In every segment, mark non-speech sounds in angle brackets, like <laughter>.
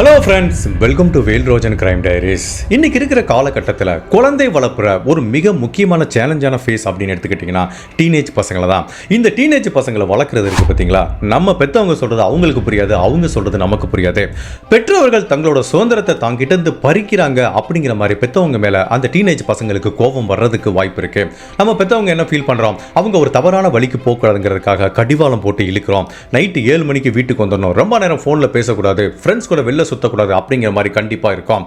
Hello friends welcome to Vel Rojan crime diaries இன்னைக்கு இருக்கிற காலகட்டத்தில் குழந்தை வளர்ப்புற ஒரு மிக முக்கியமான சேலஞ்சான ஃபேஸ் அப்படின்னு எடுத்துக்கிட்டிங்கன்னா டீனேஜ் பசங்களை தான். இந்த டீனேஜ் பசங்களை வளர்க்குறது இருக்குது பார்த்தீங்களா நம்ம பெற்றவங்க சொல்கிறது அவங்களுக்கு புரியாது அவங்க சொல்கிறது நமக்கு புரியாது. பெற்றோர்கள் தங்களோட சுதந்திரத்தை தாங்கிட்டு இருந்து பறிக்கிறாங்க அப்படிங்கிற மாதிரி பெற்றவங்க மேலே அந்த டீனேஜ் பசங்களுக்கு கோபம் வர்றதுக்கு வாய்ப்பு இருக்கு. நம்ம பெற்றவங்க என்ன ஃபீல் பண்ணுறோம் அவங்க ஒரு தவறான வழிக்கு போக்கூடாதுங்கிறதுக்காக கடிவாளம் போட்டு இழுக்கிறோம். நைட்டு ஏழு மணிக்கு வீட்டுக்கு வந்துடணும். ரொம்ப நேரம் ஃபோனில் பேசக்கூடாது. ஃப்ரெண்ட்ஸ் கூட வெளில சுத்தக்கூடாது அப்படிங்கிற மாதிரி கண்டிப்பாக இருக்கும்.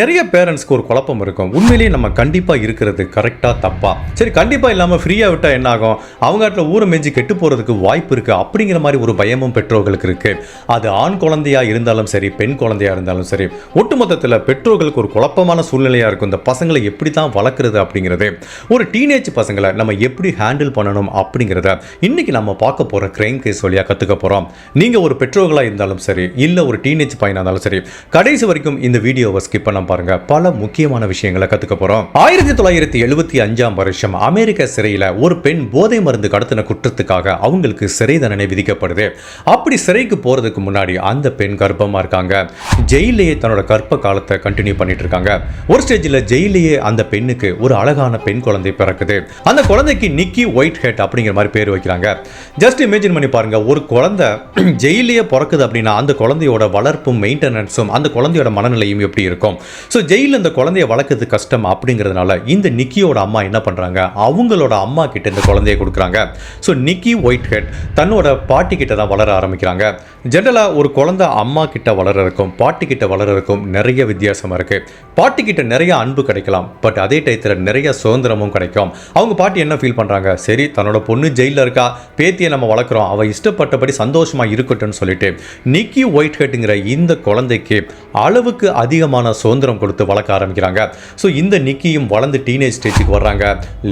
நிறைய பேரண்ட்ஸ்க்கு ஒரு குழப்பம் இருக்கும். உண்மையிலேயே நம்ம கண்டிப்பாக இருக்கிறது கரெக்டாக தப்பா? சரி கண்டிப்பாக இல்லாமல் ஃப்ரீயாக விட்டால் என்ன ஆகும்? அவங்க இடத்துல ஊரை மெஞ்சி கெட்டு போகிறதுக்கு வாய்ப்பு இருக்குது அப்படிங்கிற மாதிரி ஒரு பயமும் பெற்றோர்களுக்கு இருக்குது அது ஆண் குழந்தையாக இருந்தாலும் சரி பெண் குழந்தையாக இருந்தாலும் சரி ஒட்டுமொத்தத்தில் பெற்றோர்களுக்கு ஒரு குழப்பமான சூழ்நிலையாக இருக்கும். இந்த பசங்களை எப்படி தான் வளர்க்குறது அப்படிங்கிறது. ஒரு டீனேஜ் பசங்களை நம்ம எப்படி ஹேண்டில் பண்ணணும் அப்படிங்கிறத இன்னைக்கு நம்ம பார்க்க போகிற கிரைம் கேஸ் வழியாக கற்றுக்க போகிறோம் நீங்கள் ஒரு பெற்றோர்களாக இருந்தாலும் சரி இல்லை ஒரு டீனேஜ் பையனாக இருந்தாலும் சரி கடைசி வரைக்கும் இந்த வீடியோவை ஸ்கிப் பண்ண பாருங்க. பல முக்கியமான விஷயங்களை கற்றுக்க போகிறோம் ஆயிரத்தி தொள்ளாயிரத்தி எழுபத்தி அஞ்சாம் வருஷம் அமெரிக்க சிறையில் ஒரு பெண் போதை மருந்து கடத்தின குற்றத்துக்காக அவங்களுக்கு சிறை தண்டனை விதிக்கப்படுது. அப்படி சிறைக்கு போகிறதுக்கு முன்னாடி அந்த பெண் கர்ப்பமாக இருக்காங்க. ஜெயிலேயே தன்னோட கர்ப்ப காலத்தை கண்டினியூ பண்ணிட்டு இருக்காங்க. ஒரு ஸ்டேஜில் ஜெயிலேயே அந்த பெண்ணுக்கு ஒரு அழகான பெண் குழந்தை பிறக்குது. அந்த குழந்தைக்கு நிக்கி ஒயிட் ஹெட் அப்படிங்கிற மாதிரி பேர் வைக்கிறாங்க. ஜஸ்ட் இமேஜின் பண்ணி பாருங்க ஒரு குழந்தை <clears throat> ஜெயிலேயே பிறக்குது அப்படின்னா அந்த குழந்தையோட வளர்ப்பும் மெயின்டெனன்ஸும் அந்த குழந்தையோட மனநிலையும் எப்படி இருக்கும்? ஸோ ஜெயிலில் இந்த குழந்தைய வளர்க்குறது கஷ்டம் அப்படிங்கிறதுனால இந்த நிக்கியோட அம்மா என்ன பண்ணுறாங்க அவங்களோட அம்மா கிட்ட இந்த குழந்தைய கொடுக்குறாங்க. ஸோ நிக்கி ஒயிட் ஹெட் தன்னோட பாட்டி கிட்ட தான் வளர ஆரம்பிக்கிறாங்க. ஜென்ரலாக ஒரு குழந்தை அம்மா கிட்ட வளர்றதுக்கும் பாட்டி கிட்ட வளர்றதுக்கும் நிறைய வித்தியாசம் இருக்கு. பாட்டி கிட்ட நிறைய அன்பு கிடைக்கலாம் பட் அதே டயத்தில் நிறைய சுதந்திரமும் கிடைக்கும். அவங்க பாட்டி என்ன ஃபீல் பண்ணுறாங்க சரி தன்னோட பொண்ணு ஜெயிலில் இருக்கா? பேத்தியை நம்ம வளர்க்குறோம். அவள் இஷ்டப்பட்டபடி சந்தோஷமா இருக்கட்டும்னு சொல்லிட்டு நிக்கி ஒயிட் ஹெட்டுங்கிற இந்த குழந்தைக்கு அளவுக்கு அதிகமான சுதந்திரம் கொடுத்து வளர்க்க ஆரம்பிக்கிறாங்க. ஸோ இந்த நிக்கியும் வளர்ந்து டீனேஜ் ஸ்டேஜுக்கு வர்றாங்க.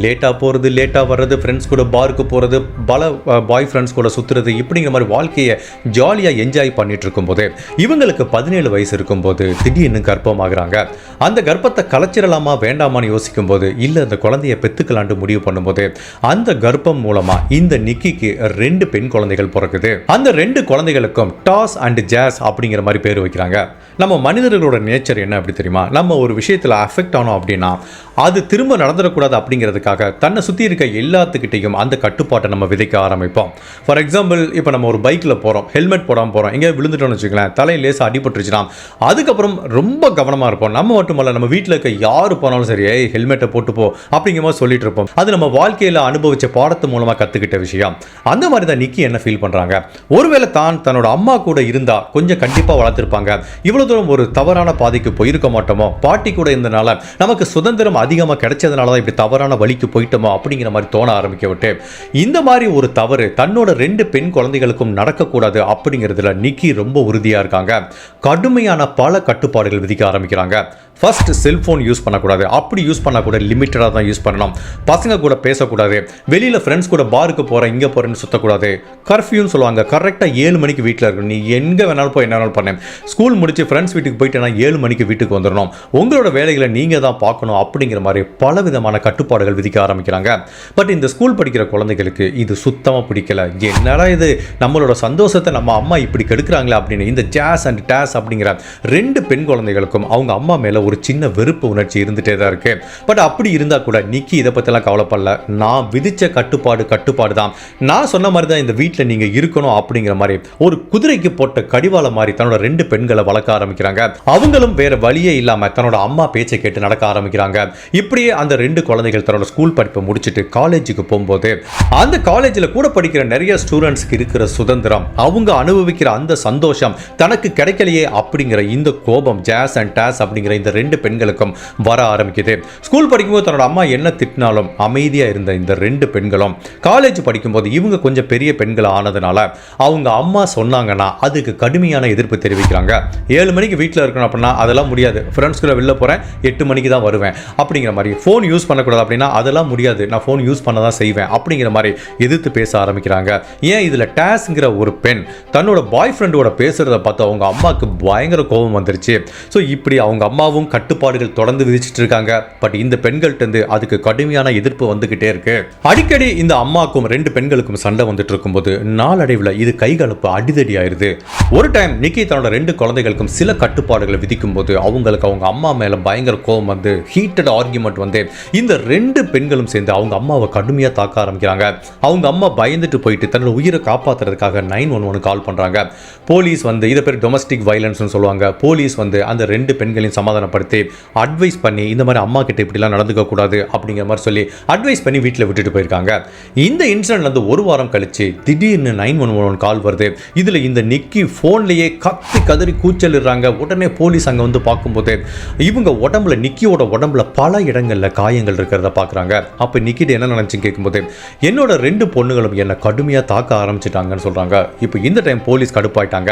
லேட்டாக போகிறது லேட்டாக வர்றது ஃப்ரெண்ட்ஸ் கூட பாருக்கு போகிறது பல பாய் ஃப்ரெண்ட்ஸ் கூட சுற்றுறது இப்படிங்கிற மாதிரி வாழ்க்கையை ஜாலியாக என்ஜாய் பண்ணிட்டு இருக்கும்போது இவங்களுக்கு பதினேழு வயசு இருக்கும்போது திடீர்னு கர்ப்பமாகறாங்க. அந்த கர்ப்பத்தை கலைச்சிடலாமா வேண்டாமான்னு யோசிக்கும் போது இல்லை அந்த குழந்தைய பெத்துக்கலான்ட்டு முடிவு பண்ணும்போது அந்த கர்ப்பம் மூலமா இந்த நிக்கிக்கு ரெண்டு பெண் குழந்தைகள் பிறக்குது. அந்த ரெண்டு குழந்தைகளுக்கும் டாஸ் அண்ட் ஜாஸ் அப்படிங்கிற மாதிரி பேர் ஆரம்பிக்கிறாங்க நம்ம மனிதர்களோட நேச்சர் என்ன அப்படி தெரியுமா? நம்ம ஒரு விஷயத்தில் அஃபெக்ட் ஆனோம் அப்படின்னா அது திரும்ப நடந்துடக்கூடாது அப்படிங்கிறதுக்காக தன்னை சுற்றி இருக்க எல்லாத்துக்கிட்டையும் அந்த கட்டுப்பாட்டை நம்ம விதைக்க ஆரம்பிப்போம். ஃபார் எக்ஸாம்பிள் இப்போ நம்ம ஒரு பைக்கில் போகிறோம் ஹெல்மெட் போடாமல் போகிறோம் எங்கேயா விழுந்துட்டோம்னு வச்சுக்கலாம் தலை லேசாக அடிபட்டுருச்சுன்னா அதுக்கப்புறம் ரொம்ப கவனமாக இருப்போம். நம்ம மட்டுமல்ல நம்ம வீட்டில் இருக்க யார் போனாலும் சரி ஏய் ஹெல்மெட்டை போட்டு போ அப்படிங்கிற மாதிரி சொல்லிட்டு இருப்போம். அது நம்ம வாழ்க்கையில் அனுபவித்த பாடத்து மூலமாக கற்றுக்கிட்ட விஷயம். அந்த மாதிரி தான் நிக்கி என்ன ஃபீல் பண்ணுறாங்க ஒருவேளை தான் தன்னோட அம்மா கூட இருந்தால் கொஞ்சம் கண்டிப்பாக வளர்த்துருப்பாங்க. இவ்வளோ தூரம் ஒரு தவறான பாதைக்கு போயிருக்க மாட்டோமோ? பாட்டி கூட இருந்தனால நமக்கு சுதந்திரம் அதிகமாக கிடைச்சதுனால தான் இப்படி தவறான வழிக்கு போயிட்டோமோ அப்படிங்கிற மாதிரி தோண ஆரம்பிக்க விட்டு இந்த மாதிரி ஒரு தவறு தன்னோட ரெண்டு பெண் குழந்தைகளுக்கும் நடக்கக்கூடாது அப்படிங்கிறதுல நிக்கி ரொம்ப உறுதியாக இருக்காங்க. கடுமையான பல கட்டுப்பாடுகள் விதிக்க ஆரம்பிக்கிறாங்க. ஃபர்ஸ்ட் செல்ஃபோன் யூஸ் பண்ணக்கூடாது. அப்படி யூஸ் பண்ணக்கூட லிமிட்டடாக தான் யூஸ் பண்ணணும். பசங்க கூட பேசக்கூடாது. வெளியில் ஃப்ரெண்ட்ஸ் கூட பாருக்கு போகிறேன் இங்கே போகிறேன்னு சுற்றக்கூடாது கர்ஃப்யூன்னு சொல்லுவாங்க. கரெக்டாக ஏழு மணிக்கு வீட்டில் இருக்கணும் நீ எங்கே வேணாலும் போய் என்ன வேணாலும் பண்ணேன் ஸ்கூல் முடிச்சு ஃப்ரெண்ட்ஸ் வீட்டுக்கு போயிட்டேன்னா ஏழு மணிக்கு வீட்டுக்கு வந்துடணும் உங்களோட வேலைகளை நீங்கள் தான் பார்க்கணும் அப்படிங்கிற மாதிரி பல விதமான கட்டுப்பாடுகள் விதிக்க ஆரம்பிக்கிறாங்க. பட் இந்த ஸ்கூல் படிக்கிற குழந்தைகளுக்கு இது சுத்தமாக பிடிக்கல. என்னடா இது? நம்மளோட சந்தோஷத்தை நம்ம அம்மா இப்படி கெடுக்கிறாங்களே அப்படின்னு இந்த ஜாஸ் அண்ட் டேஸ் அப்படிங்கிற ரெண்டு பெண் குழந்தைகளுக்கும் அவங்க அம்மா மேலே ஒரு சின்ன வெறுப்பு உணர்ச்சி இருந்துகிட்டே தான் இருக்குது பட் அப்படி இருந்தால் கூட நிக்கி இதை பற்றிலாம் கவலைப்படல. நான் விதித்த கட்டுப்பாடு கட்டுப்பாடு தான். நான் சொன்ன மாதிரி தான் இந்த வீட்டில் நீங்கள் இருக்கணும் அப்படிங்கிற மாதிரி ஒரு குதிரைக்கு போட்ட கடிவாள மாதிரி தன்னோட ரெண்டு பெண்களை வளர்க்க ஆரம்பிக்கிறாங்க. அவங்களும் வேற வழியே இல்லாமல் தன்னோட அம்மா பேச்சை கேட்டு நடக்க ஆரம்பிக்கிறாங்க. இப்படியே அந்த ரெண்டு குழந்தைகள் தன்னோட ஸ்கூல் படிப்பை முடிச்சுட்டு காலேஜுக்கு போகும்போது அந்த காலேஜில் கூட படிக்கிற நிறைய ஸ்டூடெண்ட்ஸ்க்கு இருக்கிற சுதந்திரம் அவங்க அனுபவிக்கிற அந்த சந்தோஷம் தனக்கு கிடைக்கலையே அப்படிங்கிற இந்த கோபம் ஜாஸ் அண்ட் டாஸ் அப்படிங்கிற இந்த ரெண்டு பெண்களுக்கும் வர ஆரம்பிக்குது. ஸ்கூல் படிக்கும்போது தன்னோட அம்மா என்ன திட்டினாலும் அமைதியாக இருந்த இந்த ரெண்டு பெண்களும் காலேஜ் படிக்கும்போது இவங்க கொஞ்சம் பெரிய பெண்கள் ஆனதுனால அவங்க அம்மா சொன்னாங்கன்னா அதுக்கு கடுமையான எதிர்ப்பு தெரிவிக்கிறாங்க. ஏழு மணிக்கு வீட்டில் இருக்கணும் அப்படின்னா அதெல்லாம் முடியாது. ஃப்ரெண்ட்ஸ் கூட வெளில போகிறேன் எட்டு மணிக்கு தான் வருவேன். அப்போ அப்படிங்கிற மாதிரி ஃபோன் யூஸ் பண்ணக்கூடாது அப்படின்னா அதெல்லாம் முடியாது. நான் ஃபோன் யூஸ் பண்ண தான் செய்வேன் அப்படிங்கிற மாதிரி எதிர்த்து பேச ஆரம்பிக்கிறாங்க. ஏன் இதில் டேஸ்ங்கிற ஒரு பெண் தன்னோட பாய் ஃப்ரெண்டோட பேசுகிறத பார்த்து அவங்க அம்மாவுக்கு பயங்கர கோபம் வந்துருச்சு. ஸோ இப்படி அவங்க அம்மாவும் கட்டுப்பாடுகள் தொடர்ந்து விதிச்சிட்டு இருக்காங்க. பட் இந்த பெண்கள்கிட்ட அதுக்கு கடுமையான எதிர்ப்பு வந்துக்கிட்டே இருக்கு. அடிக்கடி இந்த அம்மாக்கும் ரெண்டு பெண்களுக்கும் சண்டை வந்துட்டு இருக்கும்போது நாளடைவில் இது கைகலப்பு அடிதடி ஆயிருது. ஒரு டைம் நிக்கி தன்னோட ரெண்டு குழந்தைகளுக்கும் சில கட்டுப்பாடுகளை விதிக்கும் போது அவங்களுக்கு அவங்க அம்மா மேலே பயங்கர கோபம் வந்து ஹீட்டட் ஆர்குமெண்ட் வந்து இந்த ரெண்டு பெண்களும் சேர்ந்து அவங்க அம்மாவை கடுமையாக தாக்க ஆரம்பிக்கிறாங்க. அவங்க அம்மா பயந்துட்டு போயிட்டு தன்னோட உயிரை காப்பாத்துறதுக்காக நைன் ஒன் ஒன் கால் பண்றாங்க. போலீஸ் வந்து இதை பேர் டொமஸ்டிக் வைலன்ஸ்னு சொல்லுவாங்க. போலீஸ் வந்து அந்த ரெண்டு பெண்களையும் சமாதானப்படுத்தி அட்வைஸ் பண்ணி இந்த மாதிரி அம்மா கிட்ட இப்படிலாம் நடந்துக்க கூடாது அப்படிங்கிற மாதிரி சொல்லி அட்வைஸ் பண்ணி வீட்டில் விட்டுட்டு போயிருக்காங்க. இந்த இன்சிடென்ட் வந்து ஒரு வாரம் கழிச்சு திடீர்னு நைன் ஒன் ஒன் கால் வருது. இதில் இந்த நிக்கி ஃபோன்லேயே கத்தி கதறி கூச்சலிடுறாங்க. உடனே போலீஸ் அங்கே வந்து பார்க்கும்போது இவங்க உடம்புல நிக்கியோட உடம்புல பல இடங்களில் காயங்கள் இருக்கிறத பார்க்குறாங்க அப்போ நிக்கிட்டு என்ன நினச்சின்னு கேட்கும்போது என்னோட ரெண்டு பொண்ணுகளும் என்னை கடுமையாக தாக்க ஆரம்பிச்சிட்டாங்கன்னு சொல்கிறாங்க இப்போ இந்த டைம் போலீஸ் கடுப்பாயிட்டாங்க.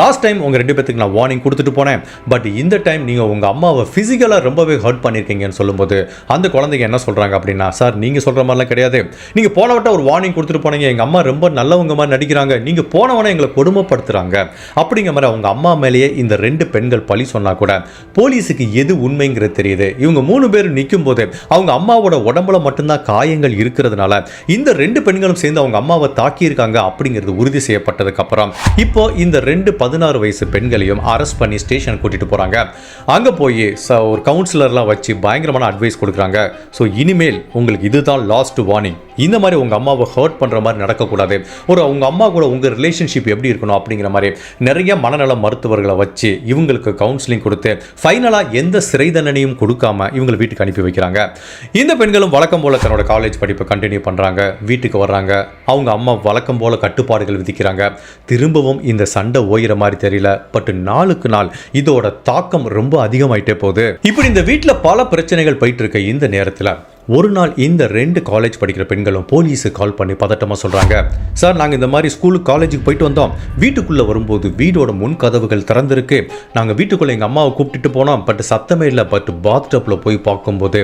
லாஸ்ட் டைம் உங்கள் ரெண்டு பேத்துக்கு நான் வார்னிங் கொடுத்துட்டு போனேன். பட் இந்த டைம் நீங்கள் உங்கள் அம்மாவை ஃபிசிக்கலாக ரொம்பவே ஹர்ட் பண்ணியிருக்கீங்கன்னு சொல்லும்போது அந்த குழந்தைங்க என்ன சொல்கிறாங்க அப்படின்னா சார் நீங்கள் சொல்கிற மாதிரிலாம் கிடையாது. நீங்கள் போன வட்டம் ஒரு வார்னிங் கொடுத்துட்டு போனீங்க. எங்கள் அம்மா ரொம்ப நல்லவங்க மாதிரி நடிக்கிறாங்க. நீங்கள் போனவனே எங்களை கொடுமைப்படுத்துகிறாங்க அப்படிங்கிற மாதிரி அவங்க அம்மா மேலேயே இந்த ரெண்டு பெண்கள் பழி சொன்னா கூட போலீஸுக்கு எது உண்மைங்கிறது தெரியுது. இவங்க மூணு பேர் பேரும் நிற்கும் போது அவங்க அம்மாவோட உடம்புல மட்டும்தான் காயங்கள் இருக்கிறதுனால இந்த ரெண்டு பெண்களும் சேர்ந்து அவங்க அம்மாவை தாக்கியிருக்காங்க அப்படிங்கிறது உறுதி செய்யப்பட்டதுக்கு அப்புறம் இப்போ இந்த ரெண்டு பதினாறு வயசு பெண்களையும் அரெஸ்ட் பண்ணி ஸ்டேஷன் கூட்டிட்டு போறாங்க. அங்க போய் ஒரு கவுன்சிலர்லாம் வச்சு பயங்கரமான அட்வைஸ் கொடுக்குறாங்க. ஸோ இனிமேல் உங்களுக்கு இதுதான் லாஸ்ட் வார்னிங் இந்த மாதிரி உங்க அம்மாவை ஹர்ட் பண்ற மாதிரி நடக்கக்கூடாது. ஒரு உங்க அம்மா கூட உங்க ரிலேஷன்ஷிப் எப்படி இருக்கணும் அப்படிங்கிற மாதிரி நிறைய மனநல மருத்துவர்களை வச்சு இவங்களுக்கு கவுன்சிலிங் கொடுத்து ஃபைனலாக எந்த சிறை தண்டனையும் கொடுக்காம இவங்களை வீட்டுக்கு அனுப்பி வைக்கிறாங்க. இந்த பெண்களும் வழக்கம் போல தன்னோட காலேஜ் படிப்பை கண்டினியூ பண்றாங்க. வீட்டுக்கு வர்றாங்க. அவங்க அம்மா வழக்கம் போல கட்டுப்பாடுகள் விதிக்கிறாங்க. திரும்பவும் இந்த சண்டை ஓயிற மாதிரி தெரியல. பட் நாளுக்கு நாள் இதோட தாக்கம் ரொம்ப அதிகமாயிட்டே போகுது. இப்படி இந்த வீட்டில் பல பிரச்சனைகள் போயிட்டு இருக்க இந்த நேரத்தில். ஒரு நாள் இந்த ரெண்டு காலேஜ் படிக்கிற பெண்களும் போலீஸுக்கு கால் பண்ணி பதட்டமாக சொல்கிறாங்க சார் நாங்கள் இந்த மாதிரி ஸ்கூலுக்கு காலேஜுக்கு போயிட்டு வந்தோம். வீட்டுக்குள்ளே வரும்போது வீடோட முன் கதவுகள் திறந்திருக்கு. நாங்கள் வீட்டுக்குள்ளே எங்கள் அம்மாவை கூப்பிட்டுட்டு போனோம். பட் சத்தமே இல்லை. பட் பாத் டப்பில் போய் பார்க்கும்போது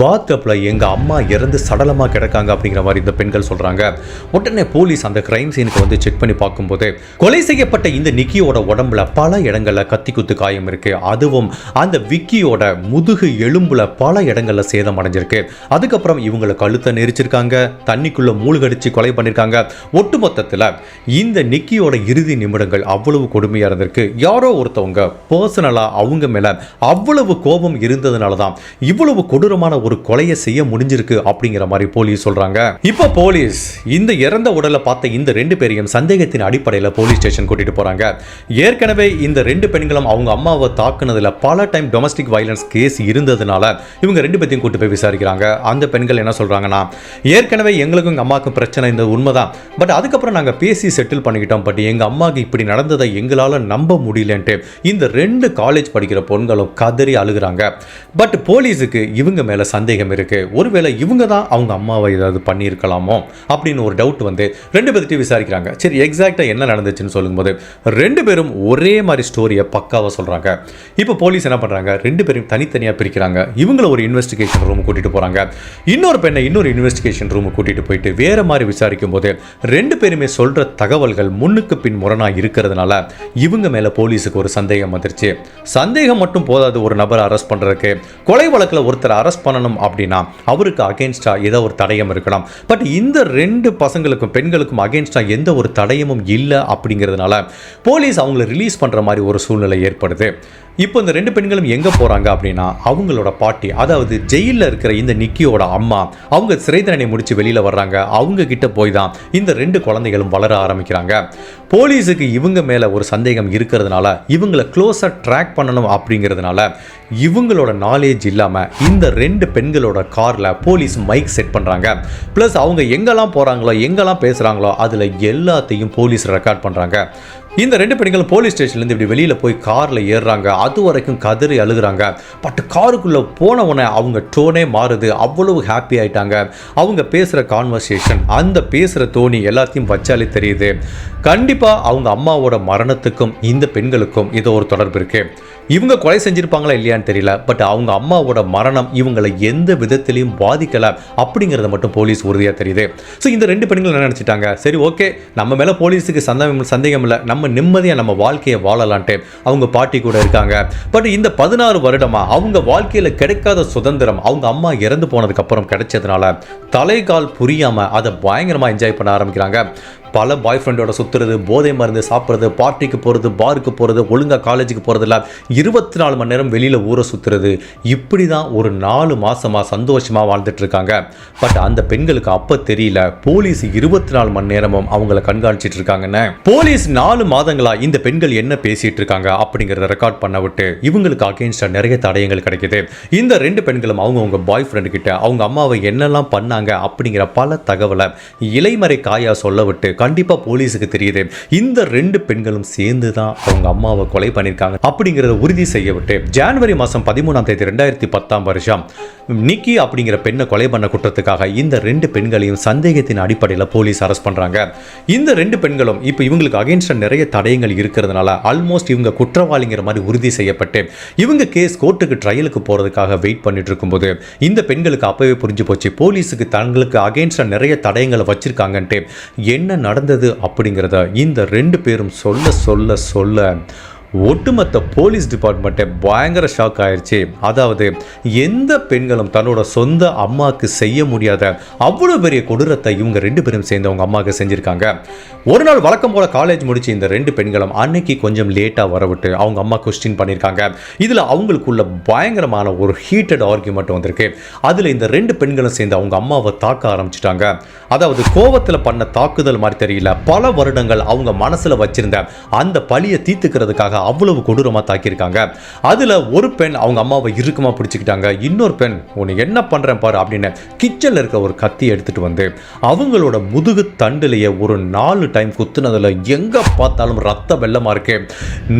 பாத் டப்பில் எங்கள் அம்மா இறந்து சடலமாக கிடக்காங்க அப்படிங்கிற மாதிரி இந்த பெண்கள் சொல்கிறாங்க உடனே போலீஸ் அந்த கிரைம் சீனுக்கு வந்து செக் பண்ணி பார்க்கும்போது கொலை செய்யப்பட்ட இந்த நிக்கியோட உடம்புல பல இடங்களில் கத்தி குத்து காயம் இருக்கு. அதுவும் அந்த விக்கியோட முதுகு எலும்புல பல இடங்களில் சேதம் அடைஞ்சிருக்கு. அதுக்கப்புறம் இவங்களை கழுத்தை நெரிச்சிருக்காங்க தண்ணிக்குள்ள மூழ்கடிச்சு கொலை பண்ணியிருக்காங்க ஒட்டுமொத்தத்தில் இந்த நிக்கியோட இறுதி நிமிடங்கள் அவ்வளவு கொடுமையாக இருந்திருக்கு. யாரோ ஒருத்தவங்க பர்சனலாக அவங்க மேலே அவ்வளவு கோபம் இருந்ததுனால தான் இவ்வளவு கொடூரமான ஒரு கொலையை செய்ய முடிஞ்சிருக்கு அப்படிங்கிற மாதிரி போலீஸ் சொல்கிறாங்க இப்போ போலீஸ் இந்த இறந்த உடலை பார்த்த இந்த ரெண்டு பேரையும் சந்தேகத்தின் அடிப்படையில் போலீஸ் ஸ்டேஷன் கூட்டிட்டு போறாங்க. ஏற்கனவே இந்த ரெண்டு பெண்களும் அவங்க அம்மாவை தாக்குனதுல பல டைம் டொமஸ்டிக் வயலன்ஸ் கேஸ் இருந்ததுனால இவங்க ரெண்டு பேத்தையும் கூட்டு போய் விசாரிக்கிறாங்க. அந்த பெண்கள் என்ன சொல்றாங்கன்னா ஏற்கனவே எங்களுக்கும் எங்கள் அம்மாவுக்கும் பிரச்சனை இந்த உண்மைதான். பட் அதுக்கப்புறம் நாங்கள் பேசி செட்டில் பண்ணிக்கிட்டோம். பட் எங்கள் அம்மாவுக்கு இப்படி நடந்ததை எங்களால் நம்ப முடியலன்ட்டு இந்த ரெண்டு காலேஜ் படிக்கிற பொண்களும் கதறி அழுகுறாங்க. பட் போலீஸுக்கு இவங்க மேலே சந்தேகம் இருக்கு. ஒருவேளை இவங்க தான் அவங்க அம்மாவை ஏதாவது பண்ணியிருக்கலாமோ அப்படின்னு ஒரு டவுட் வந்து ரெண்டு பேர்த்தையும் விசாரிக்கிறாங்க. சரி எக்ஸாக்டாக என்ன நடந்துச்சுன்னு சொல்லும்போது ரெண்டு பேரும் ஒரே மாதிரி ஸ்டோரியை பக்காவாக சொல்கிறாங்க இப்போ போலீஸ் என்ன பண்ணுறாங்க ரெண்டு பேரும் தனித்தனியாக பிரிக்கிறாங்க. இவங்கள ஒரு இன்வெஸ்டிகேஷன் ரூம் கூட்டிகிட்டு போகிறாங்க இன்னொரு பெண்ணை இன்னொரு இன்வெஸ்டிகேஷன் ரூமுக்கு கூட்டிகிட்டு போயிட்டு வேற மாதிரி விசாரிக்கும் போது ரெண்டு பேருமே சொல்ற தகவல்கள் முன்னுக்கு பின் முரணா இருக்கிறதுனால இவங்க மேலே போலீஸுக்கு ஒரு சந்தேகம் வந்துருச்சு. சந்தேகம் மட்டும் போதாது ஒரு நபரை அரெஸ்ட் பண்றதுக்கு. கொலை வழக்கில் ஒருத்தர் அரெஸ்ட் பண்ணணும் அப்படின்னா அவருக்கு அகேன்ஸ்டாக ஏதோ ஒரு தடயம் இருக்கலாம். பட் இந்த ரெண்டு பசங்களுக்கும் பெண்களுக்கும் அகேன்ஸ்டாக எந்த ஒரு தடயமும் இல்லை அப்படிங்கிறதுனால போலீஸ் அவங்கள ரிலீஸ் பண்ணுற மாதிரி ஒரு சூழ்நிலை ஏற்படுது. இப்போ இந்த ரெண்டு பெண்களும் எங்கே போகிறாங்க அப்படின்னா அவங்களோட பாட்டி அதாவது ஜெயிலில் இருக்கிற இந்த நிக்கியோட அம்மா அவங்க சிறை தண்டனை முடித்து வெளியில் வர்றாங்க. அவங்க கிட்ட போய் தான் இந்த ரெண்டு குழந்தைகளும் வளர ஆரம்பிக்கிறாங்க. போலீஸுக்கு இவங்க மேலே ஒரு சந்தேகம் இருக்கிறதுனால இவங்களை க்ளோஸாக ட்ராக் பண்ணணும் அப்படிங்கிறதுனால இவங்களோட நாலேஜ் இல்லாமல் இந்த ரெண்டு பெண்களோட காரில் போலீஸ் மைக் செட் பண்ணுறாங்க ப்ளஸ் அவங்க எங்கெல்லாம் போகிறாங்களோ எங்கெல்லாம் பேசுகிறாங்களோ அதில் எல்லாத்தையும் போலீஸ் ரெக்கார்ட் பண்ணுறாங்க இந்த ரெண்டு பெண்களும் போலீஸ் ஸ்டேஷன்லேருந்து இப்படி வெளியில் போய் காரில் ஏறுறாங்க. அது வரைக்கும் கதறி அழுகுறாங்க. பட் காருக்குள்ளே போன உடனே அவங்க டோனே மாறுது. அவ்வளவு ஹாப்பி ஆயிட்டாங்க. அவங்க பேசுகிற கான்வர்சேஷன் அந்த பேசுகிற தோணி எல்லாத்தையும் வச்சாலே தெரியுது. கண்டிப்பாக அவங்க அம்மாவோட மரணத்துக்கும் இந்த பெண்களுக்கும் இது ஒரு தொடர்பு இருக்குது இவங்க கொலை செஞ்சிருப்பாங்களா இல்லையான்னு தெரியல பட் அவங்க அம்மாவோட மரணம் இவங்களை எந்த விதத்திலையும் பாதிக்கல அப்படிங்கிறத மட்டும் போலீஸ் உறுதியாக தெரியுது. ஸோ இந்த ரெண்டு பெண்கள் என்ன நினச்சிட்டாங்க? சரி ஓகே நம்ம மேலே போலீஸுக்கு சந்தேகம் சந்தேகம் இல்லை நம்ம நிம்மதியாக நம்ம வாழ்க்கையை வாழலான்ட்டு அவங்க பாட்டி கூட இருக்காங்க. பட் இந்த பதினாறு வருடமாக அவங்க வாழ்க்கையில் கிடைக்காத சுதந்திரம் அவங்க அம்மா இறந்து போனதுக்கப்புறம் கிடைச்சதுனால தலைகால் புரியாமல் அதை பயங்கரமாக என்ஜாய் பண்ண ஆரம்பிக்கிறாங்க. பல பாய் ஃப்ரெண்டோட சுற்றுறது போதை மருந்து சாப்பிட்றது பார்ட்டிக்கு போகிறது பாருக்கு போகிறது ஒழுங்காக காலேஜுக்கு போகிறதில்ல இருபத்தி நாலு மணி நேரம் வெளியில் ஊரை சுற்றுறது இப்படி தான் ஒரு நாலு மாதமாக சந்தோஷமாக வாழ்ந்துட்டுருக்காங்க. பட் அந்த பெண்களுக்கு அப்போ தெரியல போலீஸ் இருபத்தி நாலு மணி நேரமும் அவங்கள கண்காணிச்சிட்டு இருக்காங்கன்னு போலீஸ் நாலு மாதங்களா இந்த பெண்கள் என்ன பேசிகிட்டு இருக்காங்க அப்படிங்கிறத ரெக்கார்ட் பண்ண விட்டு இவங்களுக்கு அகேன்ஸ்டாக நிறைய தடயங்கள் கிடைக்குது. இந்த ரெண்டு பெண்களும் அவங்கவுங்க பாய் ஃப்ரெண்டு கிட்ட அவங்க அம்மாவை என்னெல்லாம் பண்ணாங்க அப்படிங்கிற பல தகவலை இலைமறை காயா சொல்ல விட்டு கண்டிப்பா போலீஸுக்கு தெரியுது. இந்த ரெண்டு பெண்களும் சேர்ந்து தான் அவங்க அம்மாவை கொலை பண்ணியிருக்காங்க அப்படிங்கிறத உறுதி செய்யப்பட்டு ஜனவரி மாதம் பதிமூணாம் தேதி ரெண்டாயிரத்தி பத்தாம் வருஷம் நிக்கி அப்படிங்கிற பெண்ணை கொலை பண்ண குற்றத்துக்காக இந்த ரெண்டு பெண்களையும் சந்தேகத்தின் அடிப்படையில் போலீஸ் அரெஸ்ட் பண்றாங்க. இந்த ரெண்டு பெண்களும் இப்போ இவங்களுக்கு அகேன்ஸ்டாக நிறைய தடயங்கள் இருக்கிறதுனால ஆல்மோஸ்ட் இவங்க குற்றவாளிங்கிற மாதிரி உறுதி செய்யப்பட்டு இவங்க கேஸ் கோர்ட்டுக்கு ட்ரையலுக்கு போறதுக்காக வெயிட் பண்ணிட்டு இருக்கும்போது இந்த பெண்களுக்கு அப்பவே புரிஞ்சு போச்சு. போலீஸுக்கு தங்களுக்கு அகேன்ஸ்டாக நிறைய தடயங்களை வச்சிருக்காங்கன்ட்டு என்ன நடந்தது அப்படிங்கிறத இந்த ரெண்டு பேரும் சொல்ல சொல்ல சொல்ல ஒட்டுமொத்த போலீஸ் டிபார்ட்மெண்ட்டை பயங்கர ஷாக் ஆயிடுச்சு அதாவது எந்த பெண்களும் தன்னோட சொந்த அம்மாவுக்கு செய்ய முடியாத அவ்வளோ பெரிய கொடூரத்தை இவங்க ரெண்டு பேரும் சேர்ந்து அவங்க அம்மாவுக்கு செஞ்சுருக்காங்க. ஒரு நாள் வழக்கம் போல் காலேஜ் முடிச்சு இந்த ரெண்டு பெண்களும் அன்னைக்கு கொஞ்சம் லேட்டாக வரவிட்டு அவங்க அம்மா கொஸ்டின் பண்ணியிருக்காங்க. இதில் அவங்களுக்குள்ள பயங்கரமான ஒரு ஹீட்டட் ஆர்குமெண்ட் வந்திருக்கு. அதில் இந்த ரெண்டு பெண்களும் சேர்ந்து அவங்க அம்மாவை தாக்க ஆரம்பிச்சிட்டாங்க. அதாவது கோவத்தில் பண்ண தாக்குதல் மாதிரி தெரியல. பல வருடங்கள் அவங்க மனசில் வச்சிருந்த அந்த பழியை தீர்த்துக்கிறதுக்காக அவ்வளவு கொடூரமாக தாக்கியிருக்காங்க. அதில் ஒரு பெண் அவங்க அம்மாவை இறுக்கமாக பிடிச்சிக்கிட்டாங்க. இன்னொரு பெண் உன்னை என்ன பண்ணுறேன் பாரு அப்படின்னு கிச்சனில் இருக்க ஒரு கத்தி எடுத்துகிட்டு வந்து அவங்களோட முதுகு தண்டுலையே ஒரு நாலு டைம் குத்துனதில் எங்கே பார்த்தாலும் ரத்த வெள்ளமாக இருக்கு.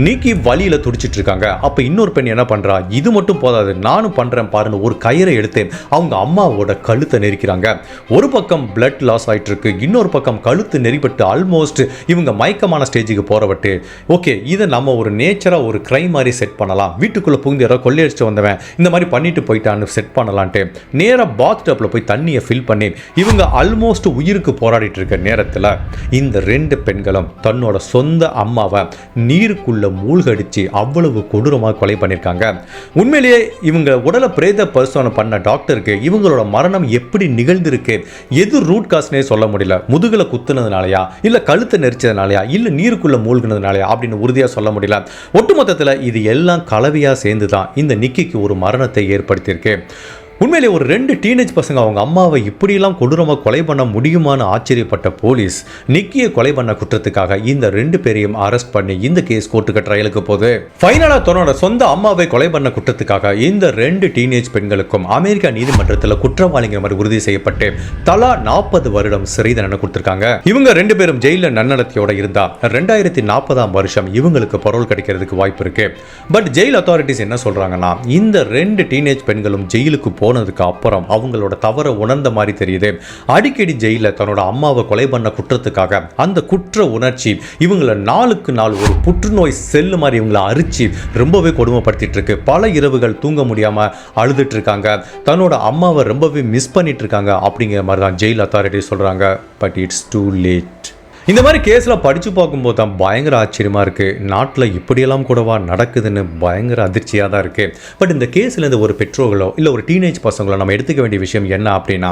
நீக்கி வழியில் துடிச்சிட்டு இருக்காங்க. அப்போ இன்னொரு பெண் என்ன பண்ணுறா இது மட்டும் போதாது நானும் பண்ணுறேன் பாருன்னு ஒரு கயிறை எடுத்து அவங்க அம்மாவோட கழுத்தை நெரிக்கிறாங்க. ஒரு பக்கம் பிளட் லாஸ் ஆகிட்டு இருக்கு இன்னொரு பக்கம் கழுத்து நெறிப்பட்டு ஆல்மோஸ்ட் இவங்க மயக்கமான ஸ்டேஜுக்கு போகிறவட்டு ஓகே இதை நம்ம ஒரு நேச்சராக ஒரு க்ரைம் மாதிரி செட் பண்ணலாம். வீட்டுக்குள்ளே புகுந்து யாரோ கொள்ளையடிச்சு வந்தவன் இந்த மாதிரி பண்ணிட்டு போயிட்டான்னு செட் பண்ணலான்ட்டு நேராக பாத் டப்பில் போய் தண்ணியை ஃபில் பண்ணி இவங்க ஆல்மோஸ்ட் உயிருக்கு போராடிட்டு இருக்க நேரத்தில் இந்த ரெண்டு பெண்களும் தன்னோட சொந்த அம்மாவை நீருக்குள்ளே மூழ்கடிச்சு அவ்வளவு கொடூரமாக கொலை பண்ணியிருக்காங்க உண்மையிலேயே இவங்க உடலை பிரேத பரிசோதனை பண்ண டாக்டருக்கு இவங்களோட மரணம் எப்படி நிகழ்ந்திருக்கு? எது ரூட் காஸ்னே சொல்ல முடியல. முதுகில் குத்துனதுனாலயா? இல்லை கழுத்தை நெரிச்சதுனாலயா? இல்லை நீருக்குள்ளே மூழ்கினதுனாலயா? அப்படின்னு உறுதியாக சொல்ல முடியல. ஒட்டுமொத்தத்தில் இது எல்லாம் கலவையா சேர்ந்து தான் இந்த நிக்கிக்கு ஒரு மரணத்தை ஏற்படுத்தியிருக்கு. உண்மையிலே ஒரு ரெண்டு டீனேஜ் பசங்க அவங்க அம்மாவை இப்படியெல்லாம் கொடூரமாக கொலை பண்ண முடியுமான்னு ஆச்சரியப்பட்ட போலீஸ் நிக்கியை கொலை பண்ண குற்றத்துக்காக இந்த ரெண்டு பேரையும் அரெஸ்ட் பண்ணி இந்த கேஸ் கோர்ட்டுக்கு ட்ரையலுக்கு போகுது. ஃபைனலாக தன்னோட சொந்த அம்மாவை கொலை பண்ண குற்றத்துக்காக இந்த ரெண்டு டீனேஜ் பெண்களுக்கும் அமெரிக்கா நீதிமன்றத்தில் குற்றவாளிங்கிற மாதிரி உறுதி செய்யப்பட்டு தலா நாற்பது வருடம் சிறை தண்டனை கொடுத்துருக்காங்க. இவங்க ரெண்டு பேரும் ஜெயிலில் நன்னடத்தையோட இருந்தா ரெண்டாயிரத்தி நாற்பதாம் வருஷம் இவங்களுக்கு பரோல் கிடைக்கிறதுக்கு வாய்ப்பு இருக்கு. பட் ஜெயில் அத்தாரிட்டிஸ் என்ன சொல்றாங்கன்னா இந்த ரெண்டு டீனேஜ் பெண்களும் ஜெயிலுக்கு போ போனதுக்கு அப்புறம் அவங்களோட தவறை உணர்ந்த மாதிரி தெரியுது. அடிக்கடி ஜெயிலில் தன்னோட அம்மாவை கொலை பண்ண குற்றத்துக்காக அந்த குற்ற உணர்ச்சி இவங்களை நாளுக்கு நாள் ஒரு புற்றுநோய் செல்லு மாதிரி இவங்களை அரிச்சு ரொம்பவே கொடுமைப்படுத்திட்டு இருக்கு. பல இரவுகள் தூங்க முடியாம அழுதுட்டு இருக்காங்க. தன்னோட அம்மாவை ரொம்பவே மிஸ் பண்ணிட்டு இருக்காங்க அப்படிங்கிற மாதிரி தான் ஜெயில் அத்தாரிட்டி சொல்றாங்க. பட் இட்ஸ் டூ லேட் இந்த மாதிரி கேஸில் படித்து பார்க்கும்போது தான் பயங்கர ஆச்சரியமாக இருக்குது நாட்டில் இப்படியெல்லாம் கூடவா நடக்குதுன்னு பயங்கர அதிர்ச்சியாக தான் இருக்குது பட் இந்த கேஸில் இந்த ஒரு பெற்றோர்களோ இல்லை ஒரு டீனேஜ் பசங்களோ நம்ம எடுத்துக்க வேண்டிய விஷயம் என்ன அப்படின்னா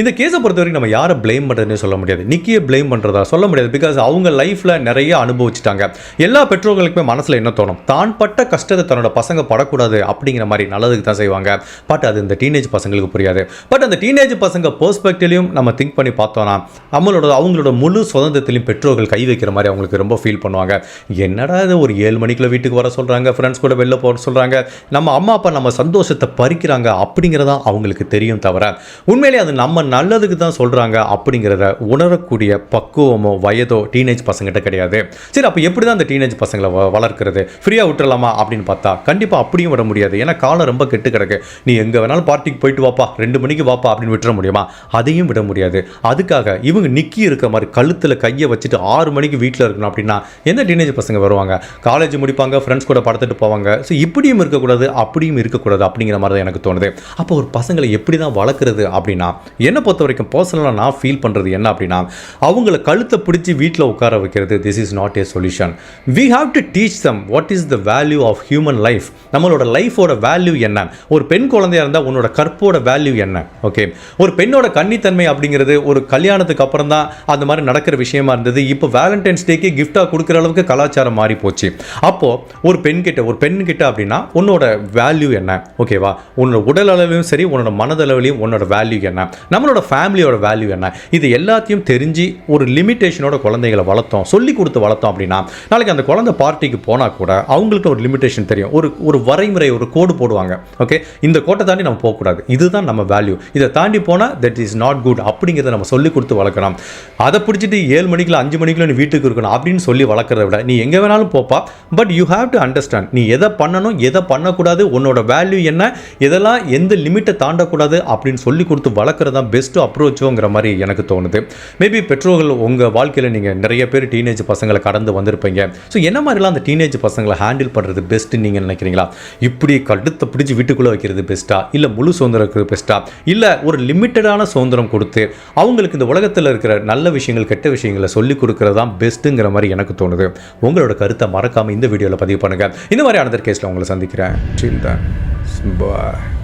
இந்த கேஸை பொறுத்த வரைக்கும் நம்ம யாரை ப்ளேம் பண்ணுறதுன்னு சொல்ல முடியாது. நிக்கியை ப்ளேம் பண்ணுறதா சொல்ல முடியாது. பிகாஸ் அவங்க லைஃப்பில் நிறைய அனுபவிச்சிட்டாங்க. எல்லா பெற்றோர்களுக்குமே மனசில் என்ன தோணும்? தான் பட்ட கஷ்டத்தை தன்னோட பசங்க படக்கூடாது அப்படிங்கிற மாதிரி நல்லதுக்கு தான் செய்வாங்க. பட் அது இந்த டீனேஜ் பசங்களுக்கு புரியாது. பட் அந்த டீனேஜ் பசங்க பர்ஸ்பெக்டிவ்லையும் நம்ம திங்க் பண்ணி பார்த்தோன்னா நம்மளோட அவங்களோட முழு சுதந்திரத்திலையும் பெற்றோர்கள் கை வைக்கிற மாதிரி அவங்களுக்கு ரொம்ப ஃபீல் பண்ணுவாங்க. என்னடா இது ஒரு ஏழு மணிக்குள்ள வீட்டுக்கு வர சொல்கிறாங்க ஃப்ரெண்ட்ஸ் கூட வெளில போக சொல்கிறாங்க நம்ம அம்மா அப்பா நம்ம சந்தோஷத்தை பறிக்கிறாங்க அப்படிங்கிறதா அவங்களுக்கு தெரியும் தவிர உண்மையிலே அது நம்ம நல்லதுக்கு தான் சொல்கிறாங்க அப்படிங்கிறத உணரக்கூடிய பக்குவமோ வயதோ டீனேஜ் பசங்கிட்ட கிடையாது. சரி அப்போ எப்படி தான் அந்த டீனேஜ் பசங்களை வளர்க்குறது? ஃப்ரீயாக விட்டுறலாமா அப்படின்னு பார்த்தா கண்டிப்பாக அப்படியும் விட முடியாது. ஏன்னா காலம் ரொம்ப கெட்டு கிடக்கு. நீ எங்கே வேணாலும் பார்ட்டிக்கு போயிட்டு வாப்பா ரெண்டு மணிக்கு வாப்பா அப்படின்னு விட்டுற முடியுமா? அதையும் விட முடியாது. அதுக்காக இவங்க நிக்கி இருக்க மாதிரி கழுத்தில் கை கையை வச்சுட்டு ஆறு மணிக்கு வீட்டில் இருக்கணும் அப்படின்னா எந்த டீனேஜ் பசங்க வருவாங்க? காலேஜ் முடிப்பாங்க ஃப்ரெண்ட்ஸ் கூட படுத்துட்டு போவாங்க. ஸோ இப்படியும் இருக்கக்கூடாது அப்படியும் இருக்கக்கூடாது அப்படிங்கிற மாதிரி தான் எனக்கு தோணுது. அப்போ ஒரு பசங்களை எப்படி தான் வளர்க்குறது அப்படின்னா என்னை பொறுத்த வரைக்கும் பர்சனலாக நான் ஃபீல் பண்ணுறது என்ன அப்படின்னா அவங்கள கழுத்தை பிடிச்சி வீட்டில் உட்கார வைக்கிறது this is not a solution we have to teach them what is the value of human life நம்மளோட லைஃபோட வேல்யூ என்ன? ஒரு பெண் குழந்தையா இருந்தால் உன்னோட கற்போட வேல்யூ என்ன? ஓகே ஒரு பெண்ணோட கன்னித்தன்மை அப்படிங்கிறது ஒரு கல்யாணத்துக்கு அப்புறம் தான் அந்த மாதிரி நடக்கிற விஷயம் இருந்தது. இப்போ வேலண்டைன்ஸ் டேக்கு கிஃப்டாக கொடுக்குற அளவுக்கு கலாச்சாரம் மாறி போச்சு. அப்போ ஒரு பெண் கிட்ட ஒரு பெண் கிட்ட அப்படின்னா உன்னோட வேல்யூ என்ன? ஓகேவா உன்னோட உடல் அளவிலும் சரி உன்னோட மனதளவிலையும் உன்னோட வேல்யூ என்ன? நம்மளோட ஃபேமிலியோட வேல்யூ என்ன? இது எல்லாத்தையும் தெரிஞ்சு ஒரு லிமிட்டேஷனோட குழந்தைகளை வளர்த்தோம். சொல்லி கொடுத்து வளர்த்தோம் அப்படின்னா நாளைக்கு அந்த குழந்தை பார்ட்டிக்கு போனால் கூட அவங்களுக்கு ஒரு லிமிட்டேஷன் தெரியும். ஒரு ஒரு வரைமுறை ஒரு கோடு போடுவாங்க. ஓகே இந்த கோட்டை தாண்டி நம்ம போகக்கூடாது. இதுதான் நம்ம வேல்யூ இதை தாண்டி போனால் தட் இஸ் நாட் குட் அப்படிங்கிறத நம்ம சொல்லி கொடுத்து வளர்க்கணும். அதை பிடிச்சிட்டு ஏழு மணிக்குள்ள அஞ்சு மணிக்குள்ள நீ வீட்டுக்கு இருக்கணும் அப்படின்னு சொல்லி வளர்க்குறத விட நீ எங்கே வேணாலும் போப்பா. But you have to understand நீ எதை பண்ணணும் எதை பண்ணக்கூடாது உன்னோட வேல்யூ என்ன இதெல்லாம் எந்த லிமிட்டை தாண்டக்கூடாது அப்படின்னு சொல்லி கொடுத்து வளர்க்குறது தான் பெஸ்ட்டு அப்ரோச்சுங்கிற மாதிரி எனக்கு தோணுது. மேபி பெற்றோர்கள் உங்கள் வாழ்க்கையில் நீங்கள் நிறைய பேர் டீனேஜ் பசங்களை கடந்து வந்திருப்பீங்க. ஸோ என்ன மாதிரிலாம் அந்த டீனேஜ் பசங்களை ஹேண்டில் பண்ணுறது பெஸ்ட்டு நீங்கள் நினைக்கிறீங்களா? இப்படி கடுத்தை பிடிச்சி வீட்டுக்குள்ளே வைக்கிறது பெஸ்ட்டா இல்லை முழு சுதந்திரம் இருக்கிறது பெஸ்ட்டா இல்லை ஒரு லிமிட்டடான சுதந்திரம் கொடுத்து அவங்களுக்கு இந்த உலகத்தில் இருக்கிற நல்ல விஷயங்கள் கெட்ட விஷயங்கள் சொல்லி கொடுக்கறது தான் பெஸ்ட்டுங்கிற மாதிரி எனக்கு தோணுது. உங்களோட கருத்தை மறக்காமல் இந்த வீடியோவில் பதிவு பண்ணுங்கள் இந்த மாதிரி அனதர் கேஸில் உங்களை சந்திக்கிறேன். சரி தான் பாய்